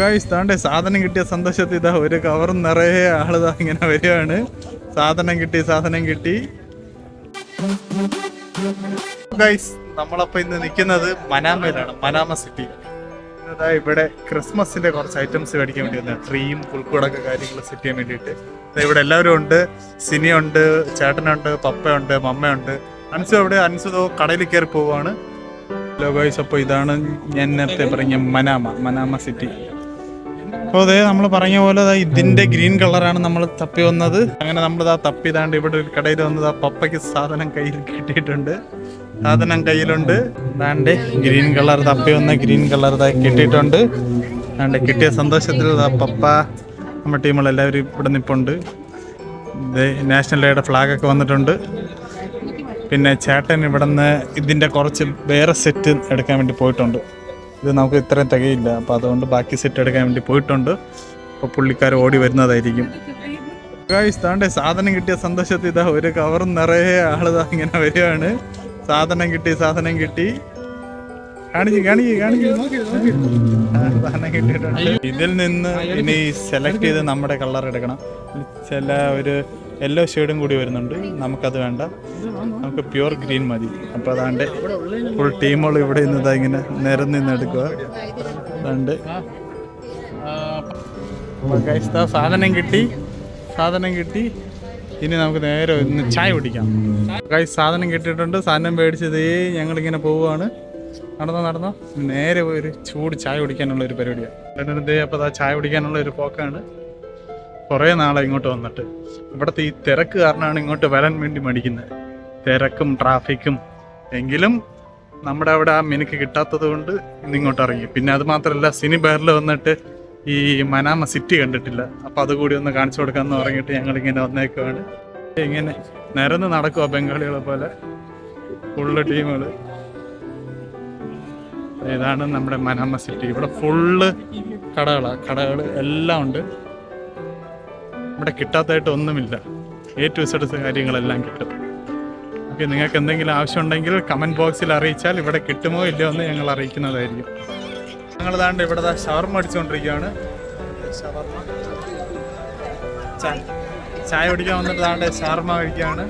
Guys സാധനം കിട്ടിയ സന്തോഷത്തിൽ ഇതാ ഒരു കവറും നിറയെ ആളിതാ ഇങ്ങനെ വരികയാണ്. സാധനം കിട്ടി സാധനം കിട്ടി. ഗൈസ് നമ്മളപ്പോ ഇന്ന് നിൽക്കുന്നത് മനാമയിലാണ് മനാമ സിറ്റി ഇതാ ഇവിടെ ക്രിസ്മസിന്റെ കുറച്ച് ഐറ്റംസ് മേടിക്കാൻ വേണ്ടി വന്നത് ട്രീയും പുൽക്കൂടൊക്കെ കാര്യങ്ങൾ സെറ്റ് ചെയ്യാൻ വേണ്ടിയിട്ട്. ഇവിടെ എല്ലാവരും ഉണ്ട്. സിനിയുണ്ട് ചേട്ടനുണ്ട് പപ്പയുണ്ട് മമ്മയുണ്ട്. അൻസു അവിടെ അൻസു ദോ കടയിൽ കയറി പോവാണ്. ഹലോ ഗൈസ് അപ്പോൾ ഇതാണ് ഞാൻ നേരത്തെ പറഞ്ഞ മനാമ മനാമ സിറ്റി അപ്പോൾ അതെ നമ്മൾ പറഞ്ഞ പോലെ ഇതിന്റെ ഗ്രീൻ കളറാണ് നമ്മൾ തപ്പി വന്നത്. അങ്ങനെ നമ്മൾ ആ തപ്പി ഇതാണ്ട് ഇവിടെ ഒരു കടയിൽ വന്നത് ആ പപ്പയ്ക്ക് സാധനം കയ്യിൽ കിട്ടിയിട്ടുണ്ട്. സാധനം കയ്യിലുണ്ട്. ദാണ്ട് ഗ്രീൻ കളർ തപ്പി വന്ന ഗ്രീൻ കളർ കിട്ടിയിട്ടുണ്ട്. ദാണ്ട് കിട്ടിയ സന്തോഷത്തിൽ പപ്പ നമ്മുടെ ടീമുകളെല്ലാവരും ഇവിടെ നിൽപ്പുണ്ട് നാഷണൽ ഡേയുടെ ഫ്ലാഗൊക്കെ വന്നിട്ടുണ്ട്. പിന്നെ ചേട്ടൻ ഇവിടെ നിന്ന് ഇതിന്റെ കുറച്ച് വേറെ സെറ്റ് എടുക്കാൻ വേണ്ടി പോയിട്ടുണ്ട്. ഇത് നമുക്ക് ഇത്രയും തികയില്ല. അപ്പോൾ അതുകൊണ്ട് ബാക്കി സെറ്റ് എടുക്കാൻ വേണ്ടി പോയിട്ടുണ്ട്. അപ്പോൾ പുള്ളിക്കാർ ഓടി വരുന്നതായിരിക്കും. ഇതാണ്ട് താണ്ടെ സാധനം കിട്ടിയ സന്തോഷത്തിൽ ഇതാ ഒരു കവറും നിറയെ ആളിതാ ഇങ്ങനെ വരികയാണ്. സാധനം കിട്ടി സാധനം കിട്ടി. കാണിക്ക് കാണിക്ക് കാണിക്ക്. ഇതിൽ നിന്ന് ഇനി സെലക്ട് ചെയ്ത് നമ്മുടെ കളർ എടുക്കണം. ചില ഒരു യെല്ലോ ഷെയ്ഡും കൂടി വരുന്നുണ്ട്. നമുക്കത് വേണ്ട. നമുക്ക് പ്യുവർ ഗ്രീൻ മതി. അപ്പോൾ അതാണ്ട് ഫുൾ ടീമുകൾ ഇവിടെ നിന്ന് ഇങ്ങനെ നിരന്ന് നിന്ന് എടുക്കുക അതാണ്ട്. സാധനം കിട്ടി. സാധനം കിട്ടി. ഇനി നമുക്ക് നേരെ ഒന്ന് ചായ കുടിക്കാം. കൈ സാധനം കിട്ടിയിട്ടുണ്ട്. സാധനം മേടിച്ചത് ഞങ്ങളിങ്ങനെ പോവുകയാണ്. നടന്നോ നടന്നോ? നേരെ ഒരു ചൂട് ചായ കുടിക്കാനുള്ള ഒരു പരിപാടിയാണ് അപ്പോൾ ചായ കുടിക്കാനുള്ള ഒരു പോക്കാണ്. കുറേ നാളെ ഇങ്ങോട്ട് വന്നിട്ട്. ഇവിടുത്തെ ഈ തിരക്ക് കാരണമാണ് ഇങ്ങോട്ട് വരാൻ വേണ്ടി മടിക്കുന്നത്. തിരക്കും ട്രാഫിക്കും എങ്കിലും നമ്മുടെ അവിടെ ആ മിനുക്ക് കിട്ടാത്തത് കൊണ്ട് ഇന്ന് ഇങ്ങോട്ട് ഇറങ്ങി. പിന്നെ അത് മാത്രമല്ല സിനി ബാറിൽ വന്നിട്ട് ഈ മനാമ സിറ്റി കണ്ടിട്ടില്ല. അപ്പം അതുകൂടി ഒന്ന് കാണിച്ചു കൊടുക്കാമെന്ന് പറഞ്ഞിട്ട് ഞങ്ങളിങ്ങനെ വന്നേക്കുവാണ്. ഇങ്ങനെ നിരന്ന് നടക്കുക ബംഗാളികളെ പോലെ. ഫുള്ള് ടീമുകൾ ഇതാണ് നമ്മുടെ മനാമ സിറ്റി. ഇവിടെ ഫുള്ള് കടകളാണ് കടകൾ എല്ലാം ഉണ്ട്. ഇവിടെ കിട്ടാത്തതായിട്ട് ഒന്നുമില്ല. എ ടു സെഡ് കാര്യങ്ങളെല്ലാം കിട്ടും. ഓക്കെ നിങ്ങൾക്ക് എന്തെങ്കിലും ആവശ്യമുണ്ടെങ്കിൽ കമന്റ് ബോക്സിൽ അറിയിച്ചാൽ ഇവിടെ കിട്ടുമോ ഇല്ലയോ എന്ന് ഞങ്ങൾ അറിയിക്കുന്നതായിരിക്കും. ഞങ്ങൾ ദാണ്ട് ഇവിടെ ഷവർമ അടിച്ചുകൊണ്ടിരിക്കുകയാണ്. ഷവർമ ചായ ചായ പിടിക്കാൻ വന്നിട്ട് ദാണ്ട് ഷവർമ കഴിക്കുകയാണ്.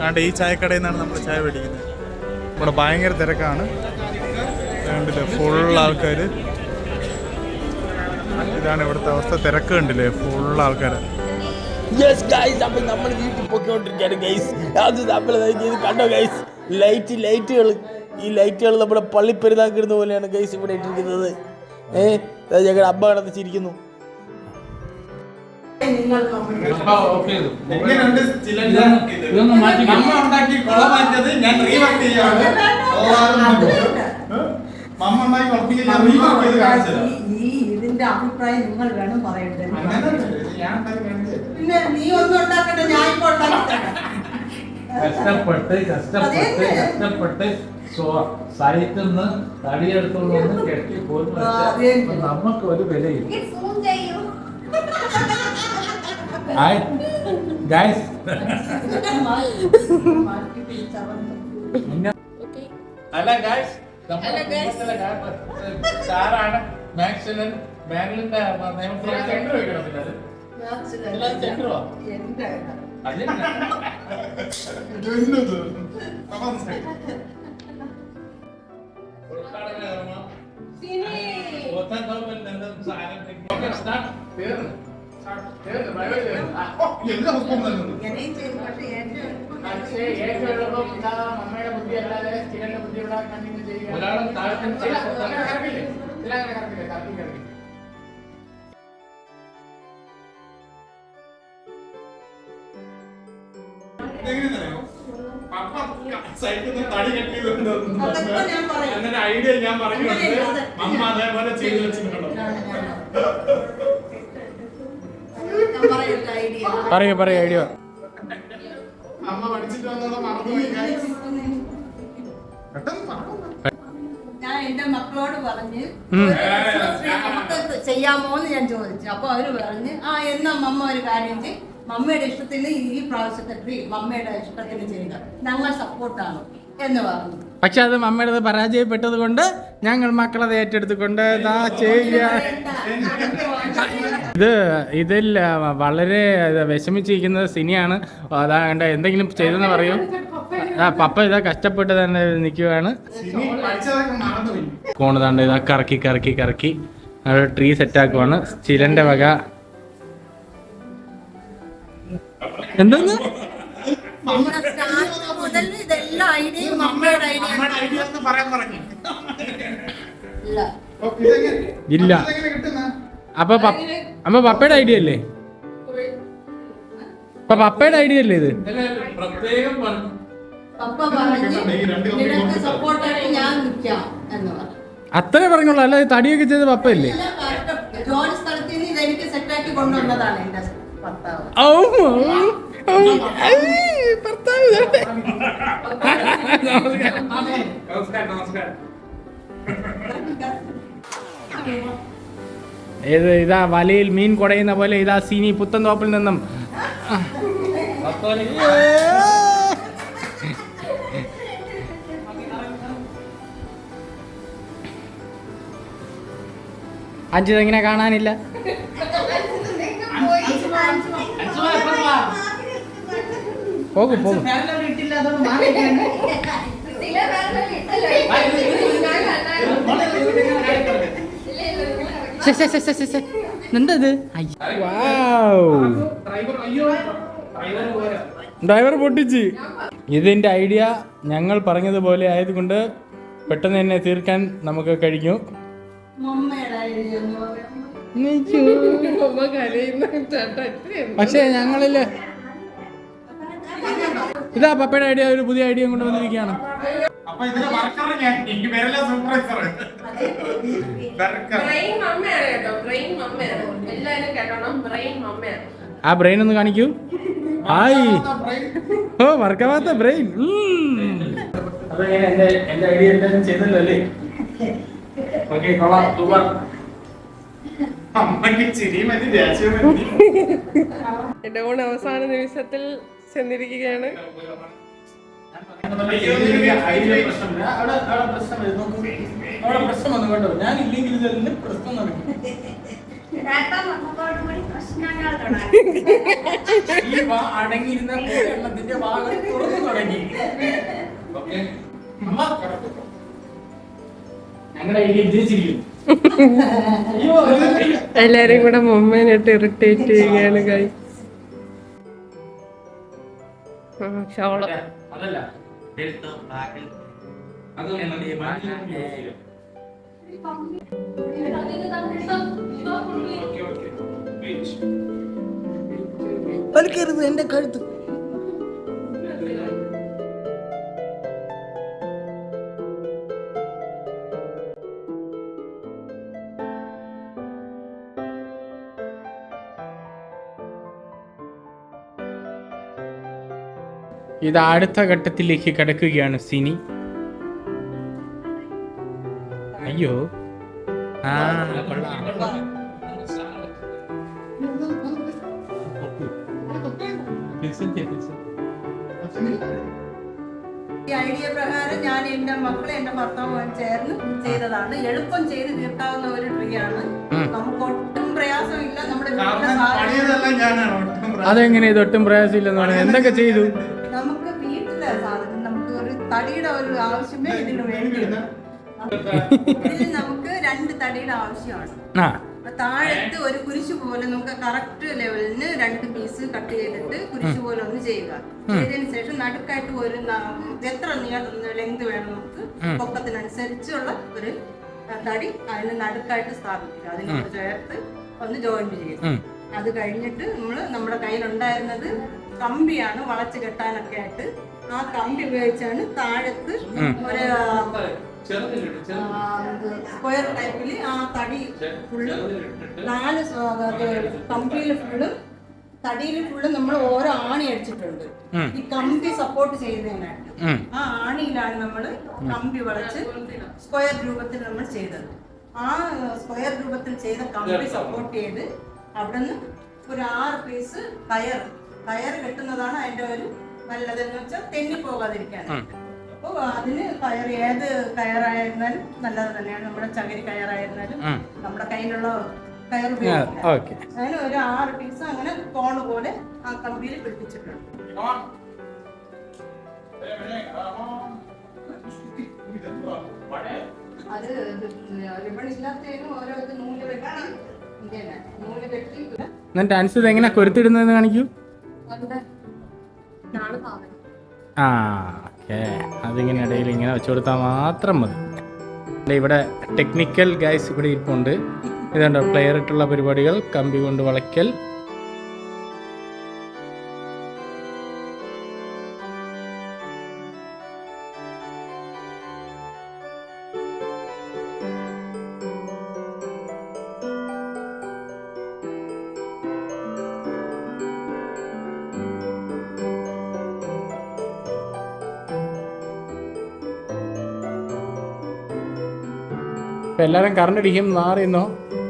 ദാണ്ട് ഈ ചായക്കടയിൽ നിന്നാണ് നമ്മൾ ചായ പിടിക്കുന്നത് ഇവിടെ ഭയങ്കര തിരക്കാണ്. കണ്ടില്ലേ ഫുൾ ആൾക്കാർ ഇതാണ് ഇവിടുത്തെ അവസ്ഥ. തിരക്ക് കണ്ടില്ലേ? ഫുൾ ആൾക്കാർ യെസ് ഗൈസ് അപ്പൊ നമ്മൾ വീട്ടിൽ പൊക്കോണ്ടിരിക്കുകയാണ് ഗൈസ് അത് നമ്മൾ ഇത് കണ്ടോ ഗൈസ് ലൈറ്റ് ലൈറ്റുകൾ ഈ ലൈറ്റുകൾ നമ്മുടെ പള്ളി പെരുന്നാക്കിടുന്ന പോലെയാണ് ഗൈസ് ഇവിടെ ഇട്ടിരിക്കുന്നത്. ഏഹ് ഞങ്ങളുടെ അമ്മ കിടന്ന് ചിരിക്കുന്നു. ഈ ഇതിന്റെ അഭിപ്രായം നിങ്ങൾ വേണം പറയണ്ടേ പിന്നെ നീ ഒന്നും ഉണ്ടാക്കട്ടെ ഞാൻ ഇപ്പൊ. കഷ്ടപ്പെട്ട് കഷ്ടപ്പെട്ട്. കഷ്ടപ്പെട്ട് സൈറ്റിൽ നിന്ന് തടിയെടുത്തോണ്ട് വന്ന് കെട്ടി അതെന്നെ. നമുക്ക് ഒരു വിലയില്ല. ബാംഗ്ലൂരിന്റെ എല്ലാം സെന്ററോ ചെയ്തു പക്ഷെ എന്റെ ഒരാളും താഴത്തെ അതൊക്കെ ഞാൻ പറയാം. അങ്ങനെ ഐഡിയ ഞാൻ അങ്ങനെ അതെ. അമ്മ അതേപോലെ ചെയ്തു വെച്ചിട്ടുണ്ടോ ഞാൻ പറയൊരു ഐഡിയ പറയൂ പറയൂ ഐഡിയ. അമ്മ പഠിച്ചിട്ട് വന്നത് മറന്നുപോയി. ഞാൻ എന്റെ മക്കളോട് പറഞ്ഞ് ഒരു ക്രിസ്മസ് ട്രീ നമുക്ക് ചെയ്യാമോ എന്ന് ഞാൻ ചോദിച്ചു. അപ്പൊ അവർ പറഞ്ഞ് ആ എന്നാ മമ്മ ഒരു കാര്യം ചെയ്യും. മമ്മയുടെ ഇഷ്ടത്തിന് ഈ പ്രാവശ്യത്തെ ട്രീ മമ്മയുടെ ഇഷ്ടത്തിന് ചെയ്യുക. ഞങ്ങൾ സപ്പോർട്ടാണ് എന്ന് പറഞ്ഞു. പക്ഷെ അത് മമ്മയുടെ പരാജയപ്പെട്ടത് കൊണ്ട് ഞങ്ങൾ മക്കളത് ഏറ്റെടുത്തുകൊണ്ട് ഇതാ ഇതിൽ വളരെ വിഷമിച്ചിരിക്കുന്ന സിനിയാണ് അതാ കണ്ട എന്തെങ്കിലും ചെയ്തെന്ന് പറയൂ. ആ പപ്പ ഇതാ കഷ്ടപ്പെട്ട് തന്നെ നിൽക്കുകയാണ് കോണതാണ്ട് ഇതാ കറക്കി കറക്കി കറക്കി. ട്രീ സെറ്റാക്കുവാണ്. ചിലന്റെ വക പറഞ്ഞു. ഇല്ല. അപ്പൊ അപ്പൊ പപ്പയുടെ ഐഡിയ അല്ലേ? അപ്പൊ പപ്പയുടെ ഐഡിയ അല്ലേ ഇത്? പ്രത്യേകം പറഞ്ഞു പപ്പ പറഞ്ഞു ഈ രണ്ട് കമ്പി നിനക്ക് കൊടുത്തിട്ടാ. ഞാൻ നിൽക്കാം എന്ന് അത്രേ പറഞ്ഞോളൂ അല്ലാതെ തടിയൊക്കെ ചെയ്ത് പപ്പയല്ലേ? എല്ലാ correct ജോലി സ്ഥലത്ത് നിന്ന് ഇതെനിക്ക് സെറ്റാക്കി കൊണ്ടുവന്നതാണ് എന്റെ ഏത് ഇതാ വലയിൽ മീൻ കുടയുന്ന പോലെ ഇതാ സീനി പുത്തൻ തോപ്പിൽ നിന്നും. അഞ്ചിതെങ്ങനെ കാണാനില്ല? പോകും പോകും. എന്തത് ഡ്രൈവർ അയ്യോ ഡ്രൈവർ പോരാ ഡ്രൈവർ പൊട്ടിച്ച്. ഇതിന്റെ ഐഡിയ ഞങ്ങൾ പറഞ്ഞതുപോലെ ആയതുകൊണ്ട് പെട്ടെന്ന് തന്നെ തീർക്കാൻ നമുക്ക് കഴിഞ്ഞു. പക്ഷേ ഞങ്ങളിൽ ഇതാ പപ്പയുടെ ഐഡിയ ഒരു പുതിയ ഐഡിയ കൊണ്ടുവന്നിരിക്കുകയാണ് അപ്പൊ ആ ബ്രെയിൻ ഒന്ന് കാണിക്കൂ. ഹായ്. ഓ വർക്കാവാത്ത ബ്രെയിൻ എന്റെ എന്റെ ഐഡിയ എന്തായാലും ചെയ്തല്ലോ അല്ലേ? ഓക്കെ കൊള്ളാം. സൂപ്പർ. കൂടെ അവസാന നിമിഷത്തിൽ ചെന്നിരിക്കുകയാണ്. ഞാൻ ഇല്ലെങ്കിൽ ഇതെല്ലാം പ്രശ്നം നടക്കും. ഈ വാ അടങ്ങിയിരുന്ന എണ്ണത്തിന്റെ ഭാഗം തുറന്നു തുടങ്ങി. ഓക്കെ. അമ്മ ഞങ്ങളുടെ അയ്യോ ഇത് എല്ലാരും കൂടെ മമ്മേനായിട്ട് ഇറിറ്റേറ്റ് ചെയ്യുകയാണ് കൈ ഷോള വലിക്കരുത് എന്റെ കഴുത്ത്. ഇത് അടുത്ത ഘട്ടത്തിലേക്ക് കടക്കുകയാണ് സിനി. അയ്യോ. ആ. ഈ ഐഡിയ പ്രകാരം ഞാൻ എന്റെ മക്കളെ എന്റെ ഭർത്താവും ചേർന്ന് ചെയ്തതാണ്. എളുപ്പം ചെയ്ത് തീർക്കാവുന്ന ഒരു ട്രീ ആണ്. നമുക്ക് ഒട്ടും പ്രയാസമില്ല. നമ്മുടെ വീട്ടിലെ കാരണം സാധനം ഞാനാണ്. ഒട്ടും അതെങ്ങനെ ഇത് ഒട്ടും പ്രയാസമില്ലെന്ന് പറയുന്നത് എന്തൊക്കെ ചെയ്തു? തടിയുടെ ഒരു ആവശ്യമേ ഇതിന് വേണ്ടിയുള്ളൂ ഇതിൽ നമുക്ക് രണ്ട് തടിയുടെ ആവശ്യമാണ്. ആ. താഴത്ത് ഒരു കുരിശ് പോലെ നമുക്ക് കറക്റ്റ് ലെവലിന് രണ്ട് പീസ് കട്ട് ചെയ്തിട്ട് കുരിശ് പോലെ ഒന്ന് ചെയ്യുക. ചെയ്തതിന് ശേഷം നടുക്കായിട്ട് ഒരു ന- എത്ര ലെങ്ത് വേണം നമുക്ക് പൊക്കത്തിനനുസരിച്ചുള്ള ഒരു തടി അതിന് നടുക്കായിട്ട് സ്ഥാപിക്കുക. അതിനോട് ചേർത്ത് ഒന്ന് ജോയിന്റ് ചെയ്യുക. അത് കഴിഞ്ഞിട്ട് നമ്മൾ നമ്മുടെ കയ്യിലുണ്ടായിരുന്നത് കമ്പിയാണ് വളച്ച് കെട്ടാനൊക്കെ ആയിട്ട്. ആ കമ്പി ഉപയോഗിച്ചാണ് താഴത്ത് ഒരു സ്ക്വയർ ടൈപ്പിൽ ആ തടി ഫുള്ള് നാല് കമ്പിയിൽ ഫുള്ള് തടിയിൽ ഫുള്ള് നമ്മൾ ഓരോ ആണി അടിച്ചിട്ടുണ്ട്. ഈ കമ്പി സപ്പോർട്ട് ചെയ്യുന്നതിനായിട്ട്. ആ ആണിയിലാണ് നമ്മൾ കമ്പി വളച്ച് സ്ക്വയർ രൂപത്തിൽ നമ്മൾ ചെയ്തത്. ആ സ്ക്വയർ രൂപത്തിൽ ചെയ്ത കമ്പി സപ്പോർട്ട് ചെയ്ത് അവിടെ നിന്ന് ഒരു ആറ് പീസ് കയർ കയർ കെട്ടുന്നതാണ് അതിന്റെ ഒരു നല്ലതെന്ന് വെച്ചാൽ തെന്നി പോകാതിരിക്കാൻ. അപ്പോൾ അതിന് കയർ ഏത് കയറായിരുന്നാലും നല്ലത് തന്നെയാണ്. നമ്മുടെ ചകിരി കയറായിരുന്നാലും. നമ്മുടെ കയ്യിലുള്ള കയർ ആ, ഉപയോഗിക്കാം ഓക്കെ. അങ്ങനെ ഒരു ആറ് പീസ് അങ്ങനെ കോണ് പോലെ ആ കമ്പിയിൽ പിടിപ്പിച്ചിട്ടുണ്ട് അത് റിബൺ ഇല്ലാത്തതിനും ഓരോ ഇത് നൂൽ വെട്ടി നൂൽ കെട്ടി എന്നിട്ട് ഡാൻസ് ഇത് എങ്ങനെയാ കൊരുത്തിടുന്നതെന്ന് കാണിക്കൂ? ആ അതിങ്ങനെ ഇടയിൽ ഇങ്ങനെ വെച്ചു കൊടുത്താൽ മാത്രം മതി. ഇവിടെ ടെക്നിക്കൽ ഗൈസ് ഇവിടെ ഇരിപ്പുണ്ട്. ഇതുണ്ട് പ്ലെയർ ഇട്ടുള്ള പരിപാടികൾ കമ്പി കൊണ്ട് വളയ്ക്കൽ ഇപ്പൊ എല്ലാവരും കറണ്ട് അടിക്കും മാറിയെന്നോ ഓക്കെ